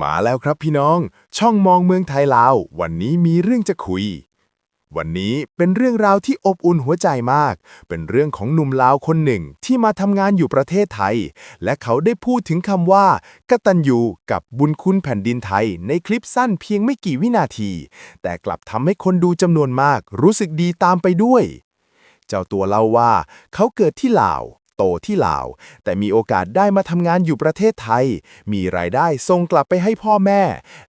มาแล้วครับพี่น้อง ช่องมองเมืองไทยลาว วันนี้มีเรื่องจะคุย วันนี้เป็นเรื่องราวที่อบอุ่นหัวใจมาก เป็นเรื่องของหนุ่มลาวคนหนึ่งที่มาทำงานอยู่ประเทศไทย และเขาได้พูดถึงคำว่ากตัญญูกับบุญคุณแผ่นดินไทย ในคลิปสั้นเพียงไม่กี่วินาที แต่กลับทำให้คนดูจำนวนมาก รู้สึกดีตามไปด้วย เจ้าตัวเล่าว่า เขาเกิดที่ลาว ตที่ลาว แต่มีโอกาสได้มาทำงานอยู่ประเทศไทย มีรายได้ส่งกลับไปให้พ่อแม่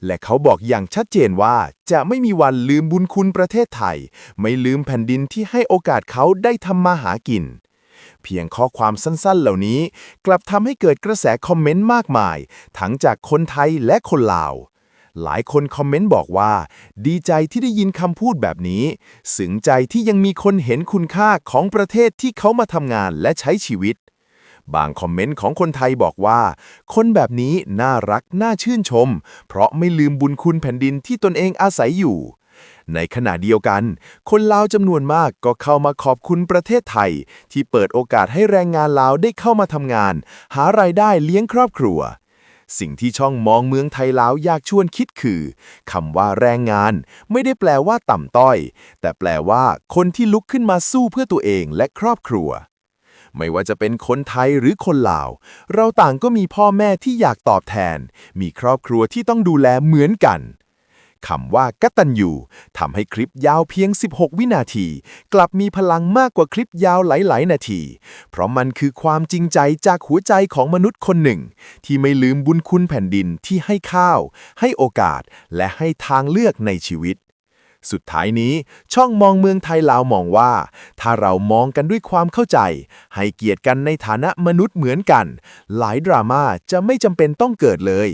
และเขาบอกอย่างชัดเจนว่าจะไม่มีวันลืมบุญคุณประเทศไทย ไม่ลืมแผ่นดินที่ให้โอกาสเขาได้ทำมาหากินเพียงข้อความสั้นๆ เหล่านี้ กลับทำให้เกิดกระแสคอมเมนต์มากมาย ทั้งจากคนไทยและคนลาว หลายคนคอมเมนต์บอกว่า ดีใจที่ได้ยินคำพูดแบบนี้ สึงใจที่ยังมีคนเห็นคุณค่าของประเทศที่เขามาทำงานและใช้ชีวิต บางคอมเมนต์ของคนไทยบอกว่า คนแบบนี้น่ารักน่าชื่นชม เพราะไม่ลืมบุญคุณแผ่นดินที่ตนเองอาศัยอยู่ในขณะเดียวกัน คนลาวจำนวนมากก็เข้ามาขอบคุณประเทศไทย ที่เปิดโอกาสให้แรงงานลาวได้เข้ามาทำงาน หารายได้เลี้ยงครอบครัว สิ่งที่ช่องมองเมืองไทยลาวอยากชวนคิดคือคำว่าแรงงาน ไม่ได้แปลว่าต่ำต้อย แต่แปลว่าคนที่ลุกขึ้นมาสู้เพื่อตัวเองและครอบครัว ไม่ว่าจะเป็นคนไทยหรือคนลาว เราต่างก็มีพ่อแม่ที่อยากตอบแทน มีครอบครัวที่ต้องดูแลเหมือนกัน คำว่ากตัญญูทำให้คลิปยาวเพียง 16 วินาที กลับมีพลังมากกว่าคลิปยาวหลาย ๆ นาที เพราะมันคือความจริงใจจากหัวใจของมนุษย์คนหนึ่ง ที่ไม่ลืมบุญคุณแผ่นดินที่ให้ข้าว ให้โอกาส และให้ทางเลือกในชีวิตสุดท้ายนี้ช่องมองเมืองไทยลาวมองว่า ถ้าเรามองกันด้วยความเข้าใจ ให้เกียรติกันในฐานะมนุษย์เหมือนกัน หลายดราม่าจะไม่จำเป็นต้องเกิดเลย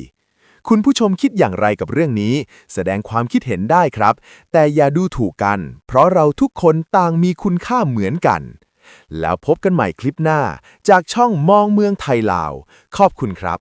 คุณผู้ชมคิดอย่างไรกับเรื่องนี้ แสดงความคิดเห็นได้ครับ แต่อย่าดูถูกกัน เพราะเราทุกคนต่างมีคุณค่าเหมือนกัน แล้วพบกันใหม่คลิปหน้า จากช่องมองเมืองไทยลาว ขอบคุณครับ